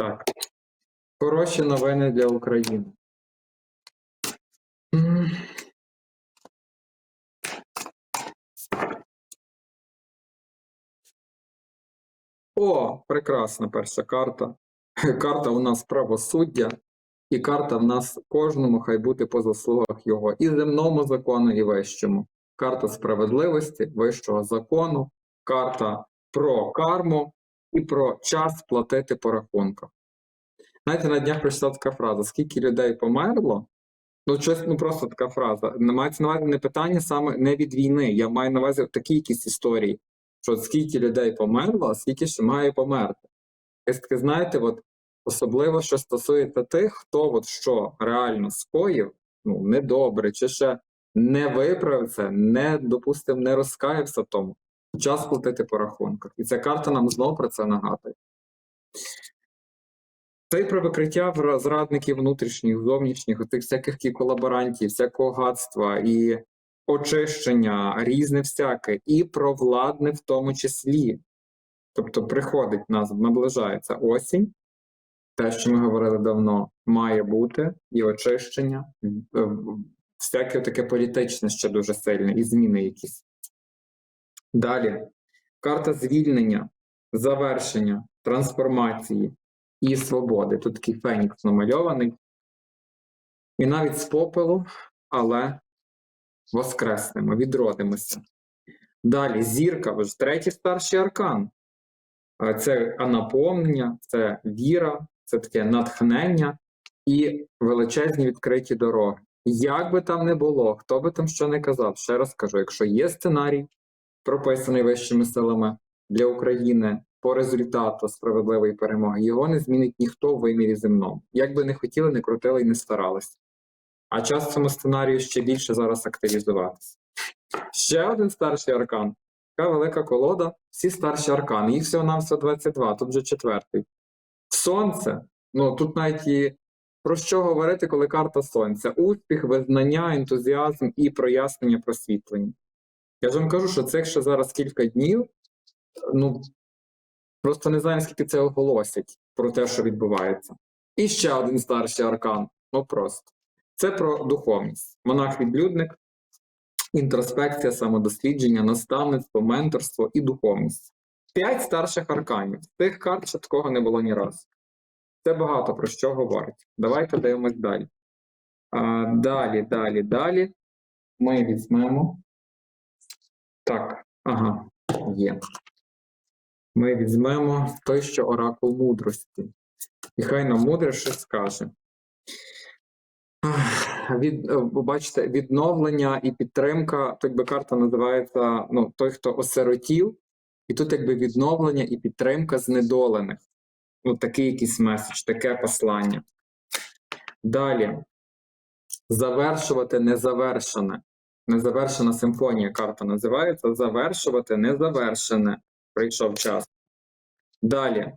Так. Хороші новини для України. О, прекрасна перша карта. Карта у нас правосуддя, і карта в нас кожному хай бути по заслугах його і земному закону, і вищому. Карта справедливості, вищого закону, карта про карму і про час платити по рахунках. Знаєте, на днях прочитав така фраза: скільки людей померло? Ну, щось, ну просто така фраза. Мається на увазі не питання саме не від війни. Я маю на увазі такі якісь історії, що скільки людей померло, а скільки ще має померти. Таке, знаєте, от особливо, що стосується тих, хто от що реально скоїв, ну, недобре, чи ще не виправив це, не допустив, не розкаявся в тому. Час платити по рахунках. І ця карта нам знову про це нагадує. Це і про викриття зрадників внутрішніх, зовнішніх, тих всяких колаборантів, всякого гадства і очищення, різне всяке, і про владне в тому числі. Тобто приходить нас, наближається осінь, те, що ми говорили давно, має бути, і очищення, всяке таке політичне ще дуже сильне, і зміни якісь. Далі. Карта звільнення, завершення, трансформації і свободи. Тут такий фенікс намальований. І навіть з попелу, але воскреснемо, відродимося. Далі зірка, вже третій старший аркан. Це наповнення, це віра, це таке натхнення і величезні відкриті дороги. Як би там не було, хто би там що не казав, ще раз кажу, якщо є сценарій, прописаний вищими силами для України по результату справедливої перемоги, його не змінить ніхто в вимірі земному. Як би не хотіли, не крутили і не старалися. А час цьому сценарію ще більше зараз активізуватися. Ще один старший аркан. Така велика колода, всі старші аркани. Їх всього нам 22, тут вже четвертий. Сонце. Ну тут навіть і про що говорити, коли карта сонця? Успіх, визнання, ентузіазм і прояснення просвітлення. Я ж вам кажу, що це ще зараз кілька днів. Ну просто не знаю, скільки це оголосять про те, що відбувається. І ще один старший аркан. Ну просто. Це про духовність. Монах-відлюдник, інтроспекція, самодослідження, наставництво, менторство і духовність. П'ять старших арканів. Тих карт ще такого не було ні разу. Це багато про що говорить. Давайте дивимось далі. А, далі, далі, далі. Ми візьмемо. Так, ага, є. Ми візьмемо той, що оракул мудрості. І хай нам мудре щось скаже. Від, е, бачите, відновлення і підтримка, тут би карта називається ну, той, хто осиротів, і тут якби відновлення і підтримка знедолених. Ну, такий якийсь меседж, таке послання. Далі. Завершувати незавершене. Незавершена симфонія карта називається. Завершувати незавершене. Прийшов час. Далі.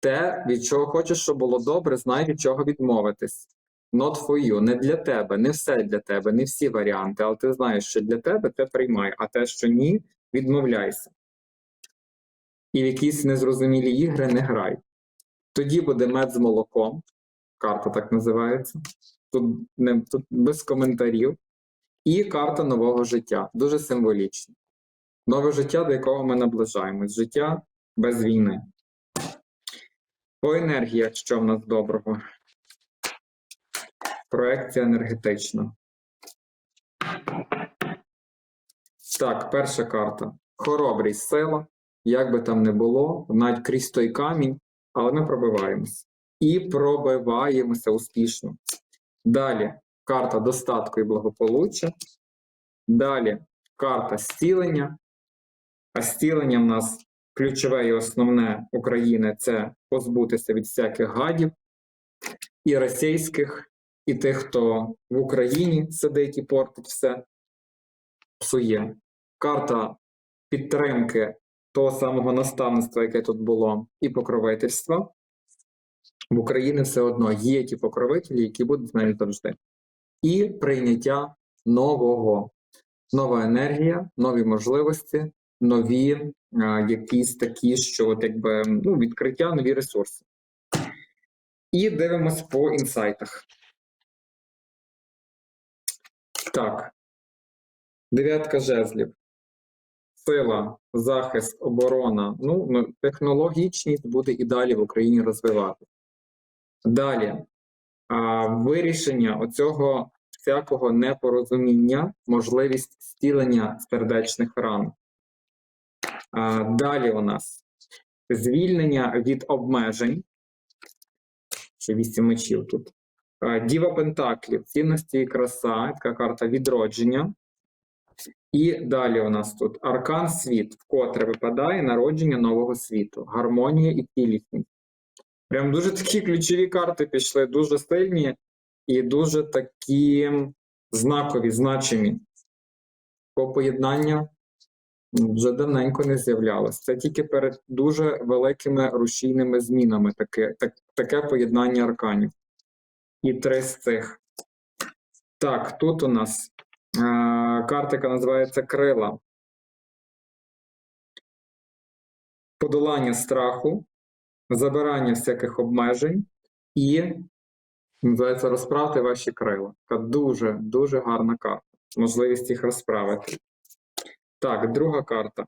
Те, від чого хочеш, щоб було добре, знай від чого відмовитись. Not for you, не для тебе, не все для тебе, не всі варіанти, але ти знаєш, що для тебе те приймай, а те, що ні, відмовляйся. І в якісь незрозумілі ігри не грай. Тоді буде мед з молоком. Карта так називається. Тут, не, тут без коментарів. І карта нового життя. Дуже символічна. Нове життя, до якого ми наближаємось. Життя без війни. По енергіях, що в нас доброго? Проекція енергетична. Так, перша карта. Хоробрість, сила. Як би там не було, навіть крізь той камінь, але ми пробиваємося. І пробиваємося успішно. Далі карта достатку і благополуччя. Далі карта зцілення. А зцілення в нас ключове і основне України це позбутися від всяких гадів і російських, і тих, хто в Україні сидить і портить все, псує. Карта підтримки того самого наставництва, яке тут було, і покровительства. В Україні все одно є ті покровителі, які будуть з нею завжди. І прийняття нового, нова енергія, нові можливості, нові а, якісь такі, що от якби ну, відкриття, нові ресурси. І дивимось по інсайтах. Так. Дев'ятка жезлів. Сила, захист, оборона. Ну, ну, технологічність буде і далі в Україні розвивати. Далі. Вирішення оцього всякого непорозуміння, можливість зцілення сердечних ран. Далі у нас звільнення від обмежень. Ще вісім мечів тут. Діва Пентаклів, цінності і краса, така карта відродження. І далі у нас тут аркан світ, вкотре випадає народження нового світу, гармонія і цілісність. Прям дуже такі ключові карти пішли, дуже сильні і дуже такі знакові, значимі. По поєднання вже давненько не з'являлось. Це тільки перед дуже великими рушійними змінами таке, так, таке поєднання арканів. І три з цих. Так, тут у нас е, картика називається Крила. Подолання страху, забирання всяких обмежень і називається розправити ваші крила. Така дуже, дуже гарна карта. Можливість їх розправити. Так, друга карта.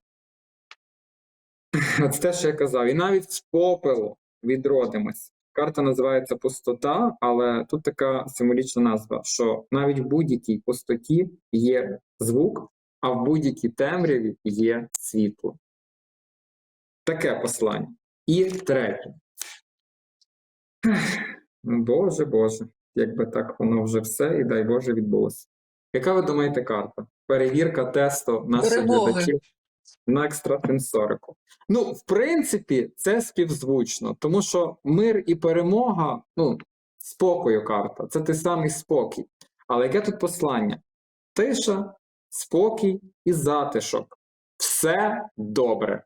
Це те, що я казав. І навіть з попелу відродимось. Карта називається Пустота, але тут така символічна назва, що навіть в будь-якій пустоті є звук, а в будь-якій темряві є світло. Таке послання. І третє. Боже Боже, якби так воно вже все, і дай Боже відбулося. Яка ви думаєте карта? Перевірка тесту наших глядачів на екстрасенсорику. Ну, в принципі, це співзвучно, тому що мир і перемога, ну, спокою карта, це той самий спокій. Але яке тут послання? Тиша, спокій і затишок. Все добре.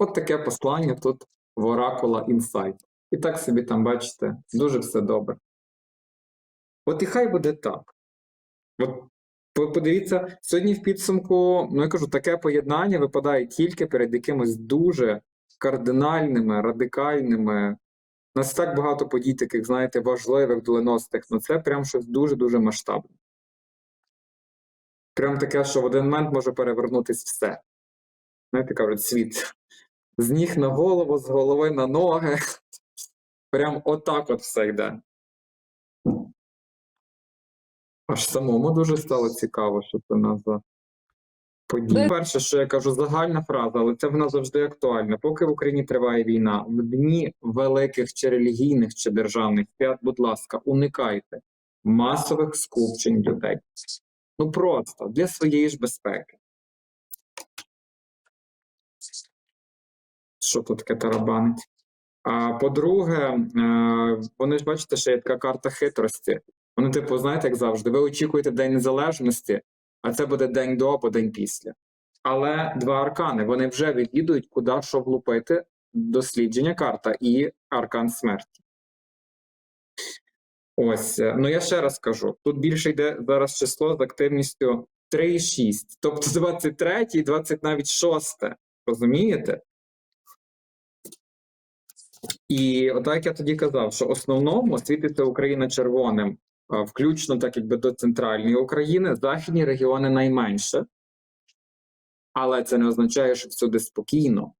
От таке послання тут в Оракула Інсайт. І так собі там бачите, дуже все добре. От і хай буде так. От по- подивіться, сьогодні в підсумку, ну я кажу, таке поєднання випадає тільки перед якимось дуже кардинальними, радикальними. У нас так багато подій, таких, знаєте, важливих, доленосних, ну це прям щось дуже-дуже масштабне. Прям таке, що в один момент може перевернутись все. Знаєте, кажуть, світ. З ніг на голову, з голови на ноги. Прям отак от все йде. Аж самому дуже стало цікаво, що це в нас за. Перше, що я кажу, загальна фраза, але це вона завжди актуальна. Поки в Україні триває війна, в дні великих чи релігійних чи державних свят, будь ласка, уникайте масових скупчень людей. Ну просто для своєї ж безпеки. Що тут таке тарабанить? А по-друге, е, вони ж бачите, що є така карта хитрості. Вони, типу, знаєте, як завжди, ви очікуєте День Незалежності, а це буде день до або день після. Але два аркани вони вже відвідують, куди що влупити, дослідження карта і аркан смерті. Ось, е, ну я ще раз кажу: тут більше йде зараз число з активністю 3,6, тобто 23 і 20 навіть 6. Розумієте? І отак я тоді казав, що основному світиться Україна червоним, включно так якби до центральної України, західні регіони найменше. Але це не означає, що всюди спокійно.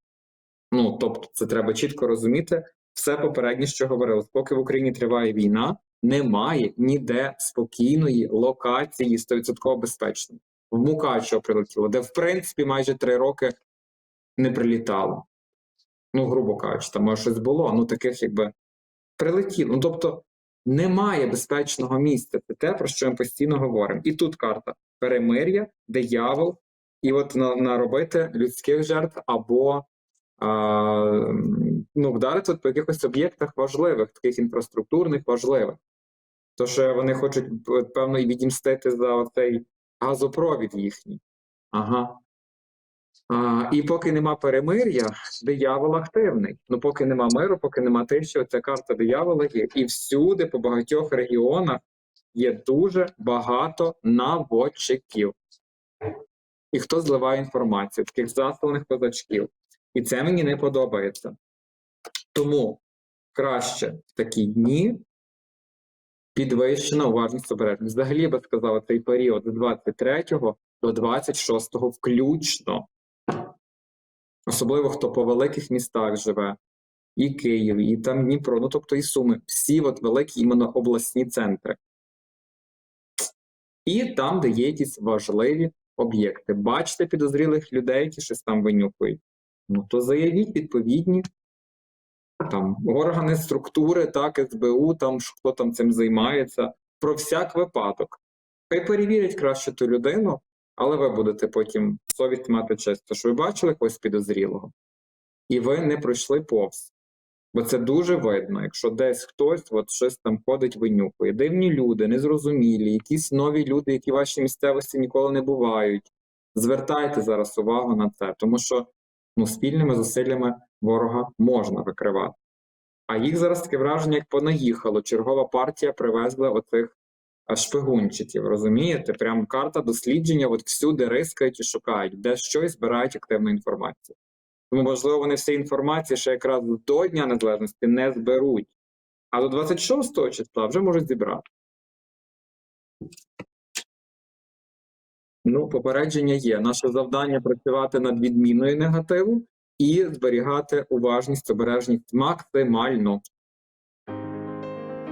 Ну, тобто, це треба чітко розуміти. Все попереднє, що говорилось, поки в Україні триває війна, немає ніде спокійної локації 100% безпечної. В Мукачево прилетіло, де в принципі майже три роки не прилітало. Ну, грубо кажучи, там може щось було, ну таких якби прилетіло. Ну тобто немає безпечного місця. Це те, про що ми постійно говоримо. І тут карта перемир'я, диявол, і от на, наробити людських жертв або а, ну, вдарити по якихось об'єктах важливих, таких інфраструктурних важливих. То що вони хочуть, певно, і відімстити за цей газопровід їхній. Ага. А, і поки нема перемир'я, диявол активний. Ну, поки нема миру, поки нема тиші, ця карта диявола є. І всюди, по багатьох регіонах, є дуже багато наводчиків. І хто зливає інформацію, таких засланих козачків. І це мені не подобається. Тому краще в такі дні підвищена уважність обережність. Взагалі би сказав, цей період з 23 до 26 включно. Особливо хто по великих містах живе, і Київ, і там Дніпро, ну тобто і Суми, всі от великі іменно обласні центри. І там, де є якісь важливі об'єкти. Бачите підозрілих людей, які щось там винюхують. Ну то заявіть відповідні там органи, структури, так, СБУ, там хто там цим займається, про всяк випадок. Хай перевірять краще ту людину, але ви будете потім совість мати честь, що ви бачили когось підозрілого, і ви не пройшли повз. Бо це дуже видно, якщо десь хтось от щось там ходить, винюхує. Дивні люди, незрозумілі, якісь нові люди, які в вашій місцевості ніколи не бувають. Звертайте зараз увагу на це, тому що ну, спільними зусиллями ворога можна викривати. А їх зараз таке враження, як понаїхало. Чергова партія привезла оцих шпигунчиків. Розумієте? Прям карта дослідження, от всюди рискають і шукають, де що і збирають активну інформацію. Тому, можливо, вони всі інформації ще якраз до Дня Незалежності не зберуть, а до 26 числа вже можуть зібрати. Ну, попередження є. Наше завдання працювати над відміною негативу і зберігати уважність, обережність максимально.